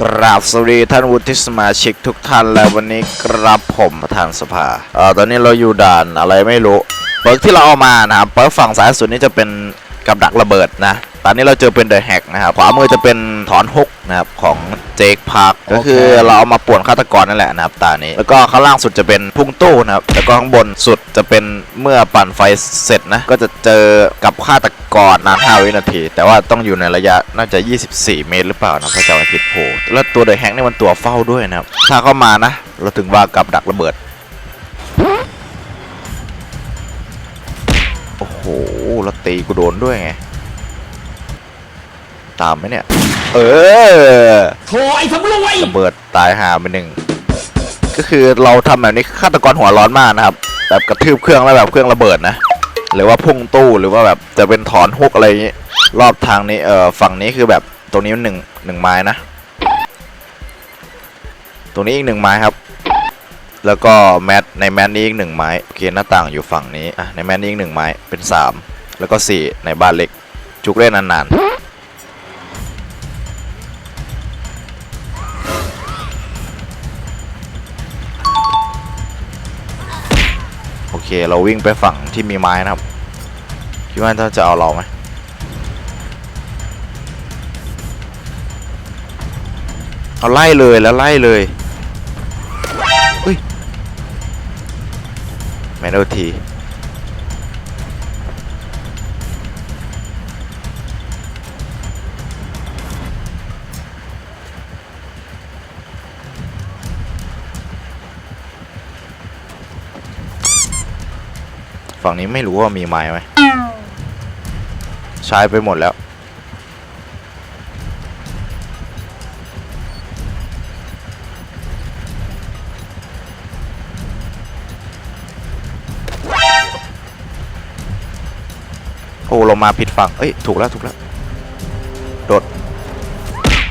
กราบสวัสดีท่านวุฒิสมาชิกทุกท่านและวันนี้กราบผมประธานสภาเอ่อตอนนี้เราอยู่ด่านอะไรไม่รู้เปิร์กที่เราเอามานะครับเปิร์กฝั่งซ้ายสุดนี่จะเป็น กับดักระเบิดนะ ตอนนี้เราเจอเป็นเดอะแฮกนะครับ ขวามือจะเป็นถอนฮุกนะครับของเจคพาร์คก็คือเราเอามาป่วนฆาตกรนั่นแหละนะครับตานี้ แล้วก็ข้างล่างสุดจะเป็นพุ่งตู้นะครับ แล้วก็ข้างบนสุดจะเป็นเมื่อปั่นไฟเสร็จนะ ก็จะเจอกับฆาตกรนาน5วินาที แต่ว่าต้องอยู่ในระยะน่าจะ 24 เมตรหรือเปล่านะถ้าจำไม่ผิดโผแล้วตัวเดอะแฮกนี่มันตัวเฝ้าด้วยนะครับ ถ้าเข้ามานะ เราถึงว่ากับดักระเบิด โอ้โหแล้วตีกูโดนด้วยไง ตามไหมเนี่ย เออโถไอ้สำรวยระเบิดตายหาไปหนึ่ง ก็คือเราทำแบบนี้ฆาตกรหัวร้อนมากนะครับ แบบกระทืบเครื่องแล้วแบบเครื่องระเบิดนะ หรือว่าพุ่งตู้หรือว่าแบบจะเป็นถอนฮุกอะไรอย่างงี้ รอบทางนี้เออฝั่งนี้คือแบบตรงนี้หนึ่งหนึ่งไม้นะ ตรงนี้อีกหนึ่งไม้ครับ แล้วก็แมทในแมทนี้อีกหนึ่งไม้โอเคหน้าต่างอยู่ฝั่งนี้อะในแมทนี้อีกหนึ่งไม้เป็นสามแล้วก็สี่ในบ้านเล็ก จุกเล่นนานๆ โอเคเราวิ่งไปฝั่งที่มีไม้นะครับ คิดว่าเขาจะเอาเราไหมเอาไล่เลยแล้วไล่เลยอุ้ย ม่ได้ทีฝั่งนี้ไม่รู้ว่ามีไม้ไหมใช้ไปหมดแล้ว มาผิดฝั่ง เอ้ย ถูกแล้ว ถูกแล้ว โดด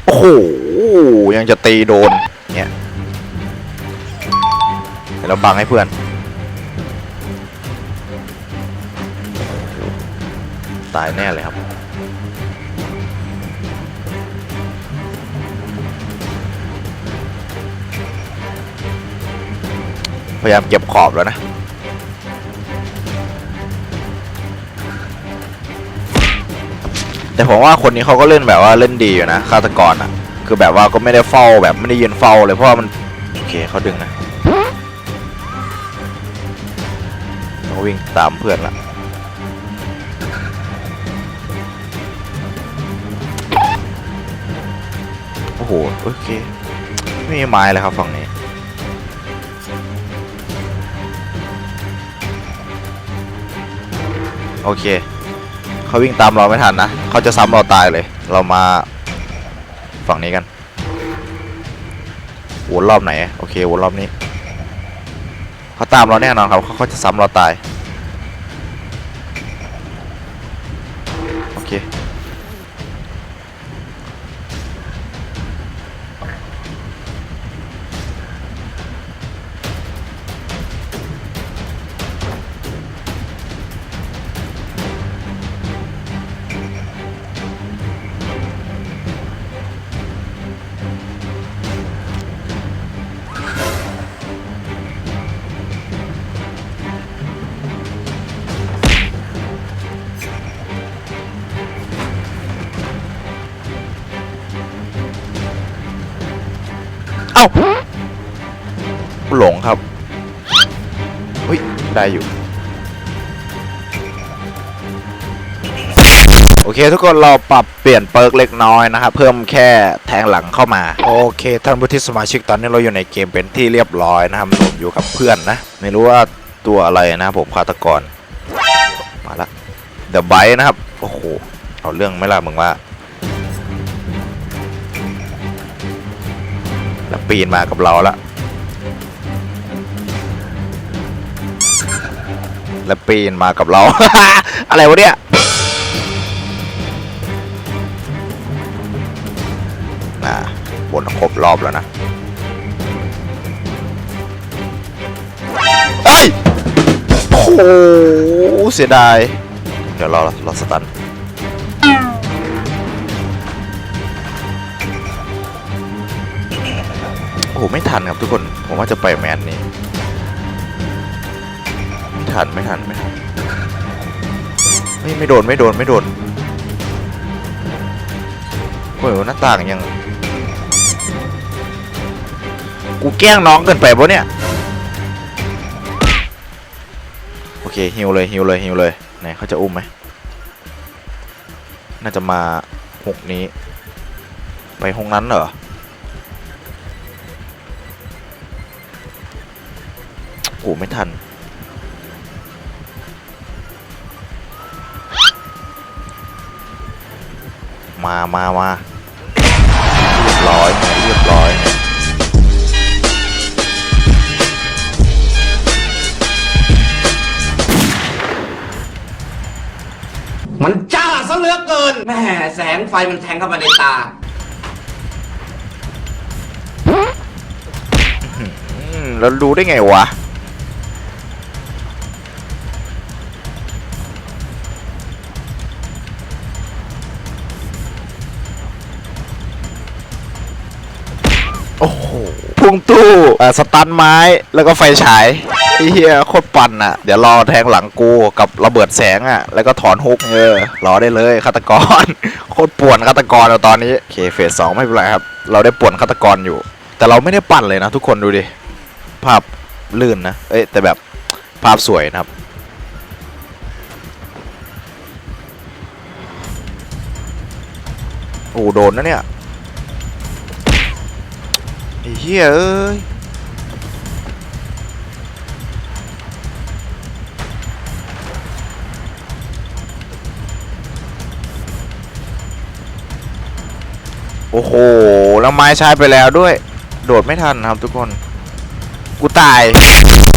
โอ้โห ยังจะตีโดน เนี่ยเดี๋ยวเราบังให้เพื่อน ตายแน่เลยครับ พยายามเก็บขอบแล้วนะ แต่ผมว่าคนนี้เขาก็เล่นแบบว่าเล่นดีอยู่นะฆาตกรอะ คือแบบว่าก็ไม่ได้เฝ้าแบบไม่ได้ยืนเฝ้าเลยเพราะว่ามันโอเคเขาดึงนะต้องวิ่งตามเพื่อนละโอ้โหโอเคไม่มีไม้เลยครับฝั่งนี้โอเค เขาวิ่งตามเราไม่ทันนะเขาจะซ้ำเราตายเลย เรามาฝั่งนี้กันวนรอบไหน โอเควนรอบนี้เขาตามเราแน่นอนครับเขาเขาจะซ้ำเราตายาหลงครับอุ้ยได้อยู่ โอเคทุกคนเราปรับเปลี่ยนเปิร์กเล็กน้อยนะครับ เพิ่มแค่แทงหลังเข้ามา โอเคท่านผู้ที่สมาชิกตอนนี้เราอยู่ในเกมเป็นที่เรียบร้อยนะครับผมอยู่กับเพื่อนนะ ไม่รู้ว่าตัวอะไรนะผมฆาตกร มาละเดอะไบนะครับ โอ้โห เอาเรื่องไม่ละมึงว่า แล้วปีนมากับเราละแล้วปีนมากับเรา อะไรวะเนี่ยน่ะบนครบรอบแล้วนะเฮ้ยโอ้เสียดาย เดี๋ยวรอรอสตัน หไม่ทันครับทุกคน ผมว่าจะไปแมนนี้ไม่ทันไม่ทันไม่ทันไม่ไม่โดนไม่โดนไม่โดนโอ้ยหน้าต่างยัง กูแกล้งน้องเกินไปปะเนี่ย โอเคฮิวเลยฮิวเลยฮิวเลยไหนเขาจะอุ้มไหมน่าจะมาหกนี้ ไปห้องนั้นเหรอ โอ้ไม่ทัน มามามาเรียบร้อยเนี่ยเรียบร้อยเนี่ยมันจ้าซะเหลือเกินแหม่แสงไฟมันแทงเข้ามาในตาอืมแล้วรู้ได้ไงวะ พุ่งตู้เอ่อสตันไม้แล้วก็ไฟฉายไอ้เหี้ยโคตรปั่นอะ เดี๋ยวรอแทงหลังกูกับระเบิดแสงอะ แล้วก็ถอนฮุกเออรอได้เลยฆาตกร โคตรป่วนฆาตกรอะตอนนี้โอเคเฟสสองไม่เป็นไรครับ เราได้ป่วนฆาตกรอยู่ แต่เราไม่ได้ปั่นเลยนะทุกคนดูดิ ภาพลื่นนะ เอ้ยแต่แบบภาพสวยนะครับโอ้โดนนะเนี่ย ไอ้เหี้ยเอ้ยโอ้โห แล้วไม้ใช้ไปแล้วด้วย โดดไม่ทันครับทุกคน กูตาย